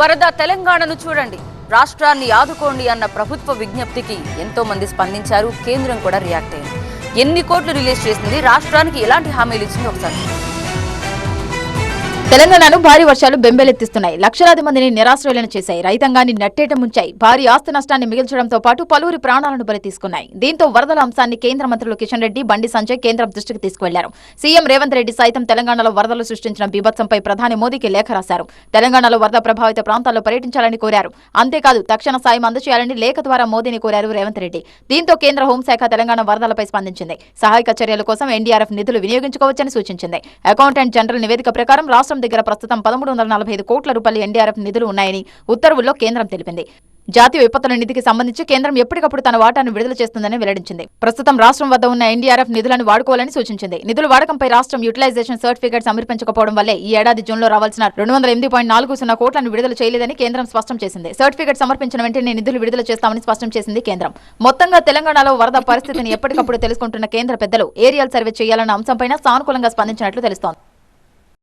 వరద తెలంగాణను చూడండి. రాష్ట్రాన్ని ఆదుకోండి అన్న ప్రభుత్వ విజ్ఞప్తికి ఎంతో మంది స్పందించారు. కేంద్రం కూడా రియాక్ట్ అయింది. ఎన్ని కోట్లు రిలీజ్ చేసింది? రాష్ట్రానికి ఎలాంటి హామీలు ఇచ్చింది? ఒకసారి తెలంగాణను భారీ వర్షాలు బెంబేలెత్తిస్తున్నాయి. లక్షలాది మందిని నిరాశ్రయులను చేశాయి. రైతాంగాన్ని నట్టేట ముంచాయి. భారీ ఆస్తి నష్టాన్ని మిగిల్చడంతో పాటు పలువురి ప్రాణాలను బలి తీసుకున్నాయి దీంతో వరదల అంశాన్ని కేంద్ర మంత్రులు కిషన్ రెడ్డి బండి సంజయ్ కేంద్రం దృష్టికి తీసుకువెళ్ళారు. సీఎం రేవంత్ రెడ్డి సైతం తెలంగాణలో వరదలు సృష్టించిన బీభత్సంపై ప్రధాని మోదీకి లేఖ రాశారు. తెలంగాణలో వరద ప్రభావిత ప్రాంతాల్లో పర్యటించాలని కోరారు. అంతేకాదు తక్షణ సాయం అందజేయాలని లేఖ ద్వారా మోదీని కోరారు రేవంత్ రెడ్డి. దీంతో కేంద్ర హోంశాఖ తెలంగాణ వరదలపై స్పందించింది. సహాయక చర్యల కోసం ఎన్డీఆర్ఎఫ్ నిధులు వినియోగించుకోవచ్చని సూచించింది. అకౌంటెంట్ జనరల్ నివేదిక ప్రకారం రాష్ట్ర దగ్గర ప్రస్తుతం పదమూడు వందల నలభై ఐదు కోట్ల రూపాయల ఎన్డీఆర్ఎఫ్ నిధులు ఉన్నాయని ఉత్తర్వుల్లో కేంద్రం తెలిపింది. జాతీయ విపత్తుల నిధికి సంబంధించి కేంద్రం ఎప్పటికప్పుడు తన వాటాను విడుదల చేస్తుందని వెల్లడించింది. ప్రస్తుతం రాష్ట్రం వద్ద ఉన్న ఎన్డీఆర్ఎఫ్ నిధులను వాడుకోవాలని సూచించింది. నిధుల వాడకంపై రాష్ట్రం యూటిలైజేషన్ సర్టిఫికేట్ సమర్పించకపోవడం వల్లే ఈ ఏడాది జూన్లో రావాల్సిన రెండు వందల ఎనిమిది పాయింట్ నాలుగు సున్నా కోట్లను విడుదల చేయలేదని కేంద్రం స్పష్టం చేసింది. సర్టిఫికేట్ సమర్పించిన వెంటనే నిధులు విడుదల చేస్తామని స్పష్టం చేసింది కేంద్రం. మొత్తంగా తెలంగాణలో వరద పరిస్థితిని ఎప్పటికప్పుడు తెలుసుకుంటున్న కేంద్ర పెద్దలు ఏరియల్ సర్వే చేయాలన్న అంశంపైన సానుకూలంగా స్పందించినట్లు తెలుస్తోంది.